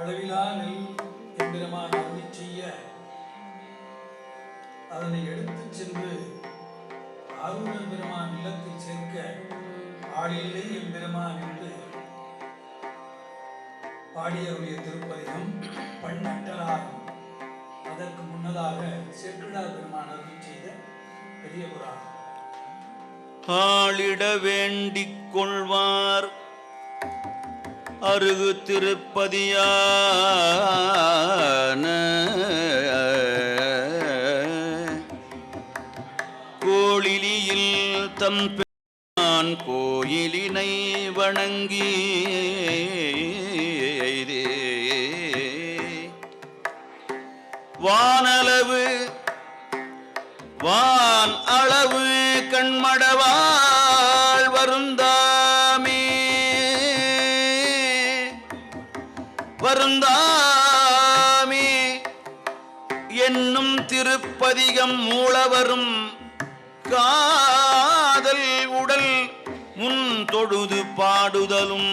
அளவிலா நெல் எம்பெருமான் அருளி செய்ய அதனை எடுத்து சென்று ஆரூர பெருமான் இல்லத்தில் சேர்க்க ஆளில்லை எம்பெருமான் என்று பாடியருடைய திருப்பதிகம் பண்ணட்டலாகும் அதற்கு முன்னதாக சேக்கிழார் பெருமான் அருள் செய்த பெரிய ஆளிட வேண்டிக் கொள்வார் அருகு திருப்பதியான கோளிலியில் தம் பெண் கோயிலினை வணங்கி வானளவு வான் அளவு கண்மடவாள் வருந்த வருந்தாமே என்னும் திருப்பதிகம் மூலவரும் காதல் உடல் முன் தொழுது பாடுதலும்.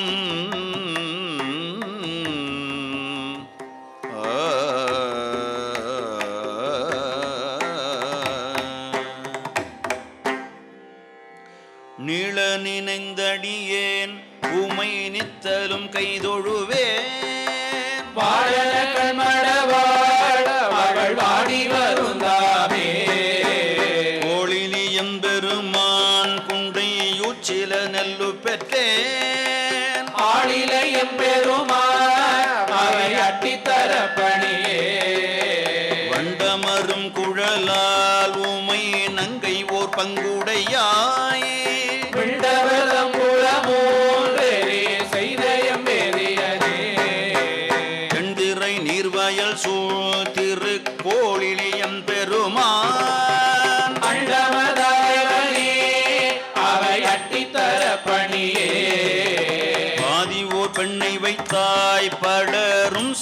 நிழ நினைந்தடியேன் உமை நித்தலும் கைதொழுவேன். பாடல கண்மடவா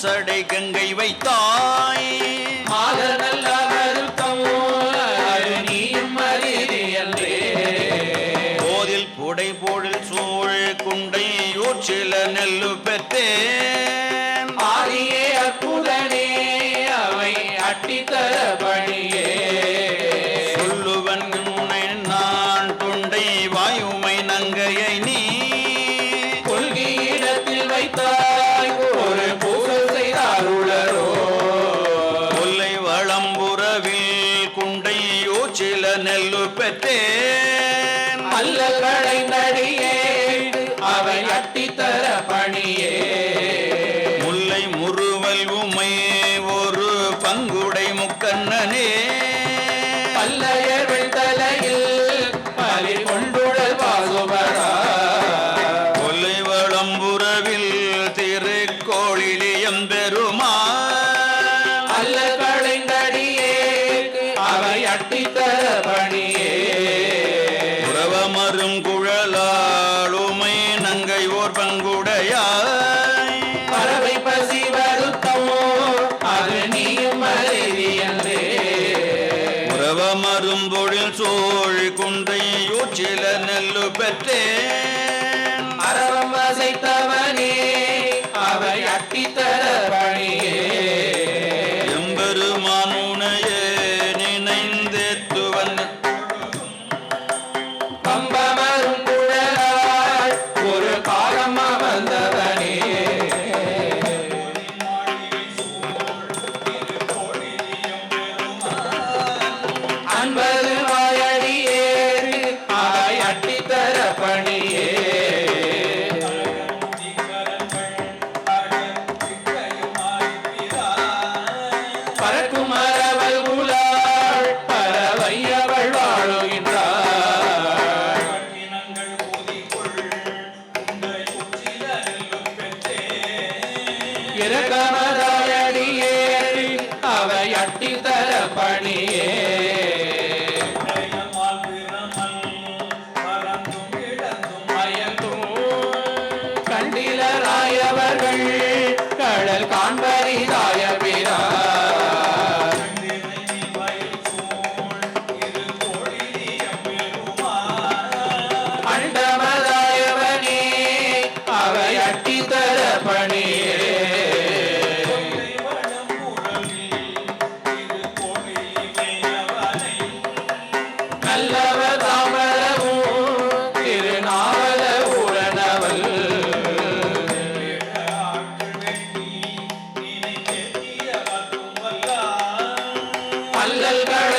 சடை கங்கை வைத்தாய். போதில் புடை போழில் சூழ் குண்டை யூச்சில நெல்லு பெற்றேன். அற்புதனே அவை அட்டித்தர பணியே பெற்றேன். அல்ல களைந்தடியே அவை அட்டித்தர பணியே. முல்லை முறுவல் உமை ஒரு பங்குடை முக்கண்ணனே. பல்லையர்கள் தலையில் பலி கொண்டுடல் பாசுபரா கொல்லை வளம்புறவில் களைந்தடியே அவை அட்டித்தர பணியே. பணியே முதல்